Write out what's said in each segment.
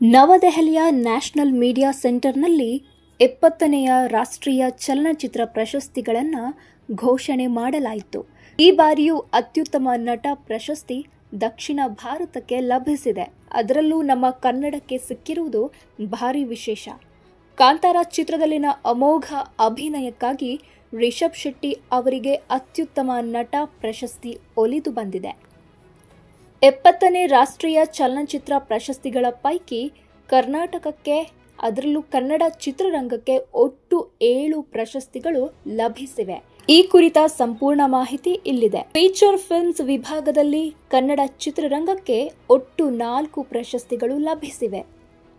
ನವದೆಹಲಿಯ national media ಸೆಂಟರ್ನಲ್ಲಿ ಎಪ್ಪತ್ತನೆಯ ರಾಷ್ಟ್ರೀಯ ಚಲನಚಿತ್ರ ಪ್ರಶಸ್ತಿಗಳನ್ನು ಘೋಷಣೆ ಮಾಡಲಾಯಿತು. ಈ ಬಾರಿಯೂ ಅತ್ಯುತ್ತಮ ನಟ ಪ್ರಶಸ್ತಿ ದಕ್ಷಿಣ ಭಾರತಕ್ಕೆ ಲಭಿಸಿದೆ. ಅದರಲ್ಲೂ ನಮ್ಮ ಕನ್ನಡಕ್ಕೆ ಸಿಕ್ಕಿರುವುದು ಭಾರಿ ವಿಶೇಷ. ಕಾಂತಾರ ಚಿತ್ರದಲ್ಲಿನ ಅಮೋಘ ಅಭಿನಯಕ್ಕಾಗಿ ರಿಷಬ್ ಶೆಟ್ಟಿ ಅವರಿಗೆ ಅತ್ಯುತ್ತಮ ನಟ ಪ್ರಶಸ್ತಿ ಒಲಿದು ಬಂದಿದೆ. ಎಪ್ಪತ್ತನೇ ರಾಷ್ಟ್ರೀಯ ಚಲನಚಿತ್ರ ಪ್ರಶಸ್ತಿಗಳ ಪೈಕಿ ಕರ್ನಾಟಕಕ್ಕೆ, ಅದರಲ್ಲೂ ಕನ್ನಡ ಚಿತ್ರರಂಗಕ್ಕೆ ಒಟ್ಟು ಏಳು ಪ್ರಶಸ್ತಿಗಳು ಲಭಿಸಿವೆ. ಈ ಕುರಿತ ಸಂಪೂರ್ಣ ಮಾಹಿತಿ ಇಲ್ಲಿದೆ. ಫೀಚರ್ ಫಿಲ್ಮ್ಸ್ ವಿಭಾಗದಲ್ಲಿ ಕನ್ನಡ ಚಿತ್ರರಂಗಕ್ಕೆ ಒಟ್ಟು ನಾಲ್ಕು ಪ್ರಶಸ್ತಿಗಳು ಲಭಿಸಿವೆ.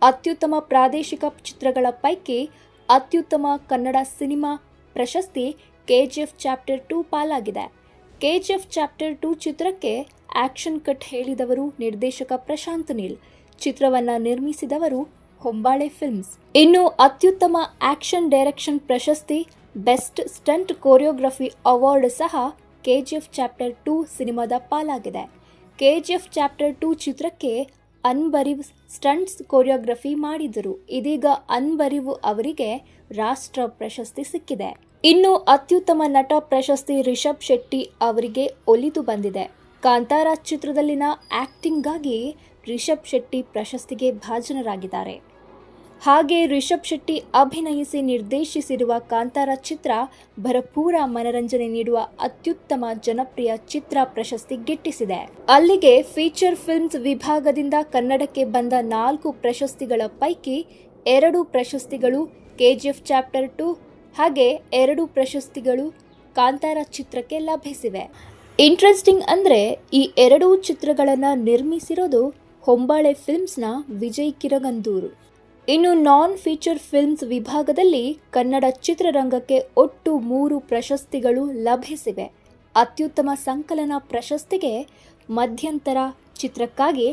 ಅತ್ಯುತ್ತಮ ಪ್ರಾದೇಶಿಕ ಚಿತ್ರಗಳ ಪೈಕಿ ಅತ್ಯುತ್ತಮ ಕನ್ನಡ ಸಿನಿಮಾ ಪ್ರಶಸ್ತಿ ಕೆಜಿಎಫ್ ಚಾಪ್ಟರ್ ಟು ಪಾಲಾಗಿದೆ. ಕೆಜಿಎಫ್ ಚಾಪ್ಟರ್ ಟು ಚಿತ್ರಕ್ಕೆ ಆಕ್ಷನ್ ಕಟ್ ಹೇಳಿದವರು ನಿರ್ದೇಶಕ ಪ್ರಶಾಂತ್ ನೀಲ್. ಚಿತ್ರವನ್ನ ನಿರ್ಮಿಸಿದವರು ಹೊಂಬಾಳೆ ಫಿಲ್ಮ್ಸ್. ಇನ್ನು ಅತ್ಯುತ್ತಮ ಆಕ್ಷನ್ ಡೈರೆಕ್ಷನ್ ಪ್ರಶಸ್ತಿ, ಬೆಸ್ಟ್ ಸ್ಟಂಟ್ ಕೊರಿಯೋಗ್ರಫಿ ಅವಾರ್ಡ್ ಸಹ ಕೆಜಿಎಫ್ ಚಾಪ್ಟರ್ ಟು ಸಿನಿಮಾದ ಪಾಲಾಗಿದೆ. ಕೆಜಿಎಫ್ ಚಾಪ್ಟರ್ ಟು ಚಿತ್ರಕ್ಕೆ ಅನ್ಬರಿವ್ ಸ್ಟಂಟ್ಸ್ ಕೊರಿಯೋಗ್ರಫಿ ಮಾಡಿದರು ಇದೀಗ ಅನ್ಬರಿವ್ ಅವರಿಗೆ ರಾಷ್ಟ್ರ ಪ್ರಶಸ್ತಿ ಸಿಕ್ಕಿದೆ. ಇನ್ನು ಅತ್ಯುತ್ತಮ ನಟ ಪ್ರಶಸ್ತಿ ರಿಷಬ್ ಶೆಟ್ಟಿ ಅವರಿಗೆ ಒಲಿದು ಬಂದಿದೆ. ಕಾಂತಾರ ಚಿತ್ರದಲ್ಲಿನ ಆಕ್ಟಿಂಗ್ಗಾಗಿ ರಿಷಬ್ ಶೆಟ್ಟಿ ಪ್ರಶಸ್ತಿಗೆ ಭಾಜನರಾಗಿದ್ದಾರೆ. ಹಾಗೆ ರಿಷಬ್ ಶೆಟ್ಟಿ ಅಭಿನಯಿಸಿ ನಿರ್ದೇಶಿಸಿರುವ ಕಾಂತಾರ ಚಿತ್ರ ಭರಪೂರ ಮನರಂಜನೆ ನೀಡುವ ಅತ್ಯುತ್ತಮ ಜನಪ್ರಿಯ ಚಿತ್ರ ಪ್ರಶಸ್ತಿ ಗಿಟ್ಟಿಸಿದೆ. ಅಲ್ಲಿಗೆ ಫೀಚರ್ ಫಿಲ್ಮ್ಸ್ ವಿಭಾಗದಿಂದ ಕನ್ನಡಕ್ಕೆ ಬಂದ ನಾಲ್ಕು ಪ್ರಶಸ್ತಿಗಳ ಪೈಕಿ ಎರಡು ಪ್ರಶಸ್ತಿಗಳು ಕೆಜಿಎಫ್ ಚಾಪ್ಟರ್ ಟು ಹಾಗೆ ಎರಡು ಪ್ರಶಸ್ತಿಗಳು ಕಾಂತಾರ ಚಿತ್ರಕ್ಕೆ ಲಭಿಸಿವೆ. ಇಂಟ್ರೆಸ್ಟಿಂಗ್ ಅಂದರೆ ಈ ಎರಡೂ ಚಿತ್ರಗಳನ್ನು ನಿರ್ಮಿಸಿರೋದು ಹೊಂಬಾಳೆ ಫಿಲ್ಮ್ಸ್ನ ವಿಜಯ್ ಕಿರಗಂದೂರು. ಇನ್ನು ನಾನ್ ಫೀಚರ್ ಫಿಲ್ಮ್ಸ್ ವಿಭಾಗದಲ್ಲಿ ಕನ್ನಡ ಚಿತ್ರರಂಗಕ್ಕೆ ಒಟ್ಟು ಮೂರು ಪ್ರಶಸ್ತಿಗಳು ಲಭಿಸಿವೆ. ಅತ್ಯುತ್ತಮ ಸಂಕಲನ ಪ್ರಶಸ್ತಿಗೆ ಮಧ್ಯಂತರ ಚಿತ್ರಕ್ಕಾಗಿ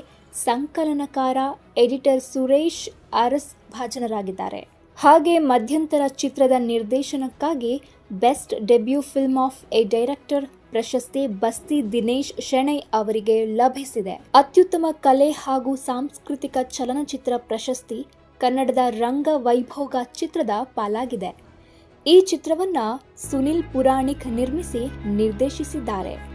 ಸಂಕಲನಕಾರ ಎಡಿಟರ್ ಸುರೇಶ್ ಅರಸ್ ಭಾಜನರಾಗಿದ್ದಾರೆ. ಹಾಗೆ ಮಧ್ಯಂತರ ಚಿತ್ರದ ನಿರ್ದೇಶನಕ್ಕಾಗಿ best debut film of a director ಪ್ರಶಸ್ತಿ ಬಸ್ತಿ ದಿನೇಶ್ ಶೆಣೈ ಅವರಿಗೆ ಲಭಿಸಿದೆ. ಅತ್ಯುತ್ತಮ ಕಲೆ ಹಾಗೂ ಸಾಂಸ್ಕೃತಿಕ ಚಲನಚಿತ್ರ ಪ್ರಶಸ್ತಿ ಕನ್ನಡದ ರಂಗ ವೈಭೋಗ ಚಿತ್ರದ ಪಾಲಾಗಿದೆ. ಈ ಚಿತ್ರವನ್ನ ಸುನಿಲ್ ಪುರಾಣಿಕ್ ನಿರ್ಮಿಸಿ ನಿರ್ದೇಶಿಸಿದ್ದಾರೆ.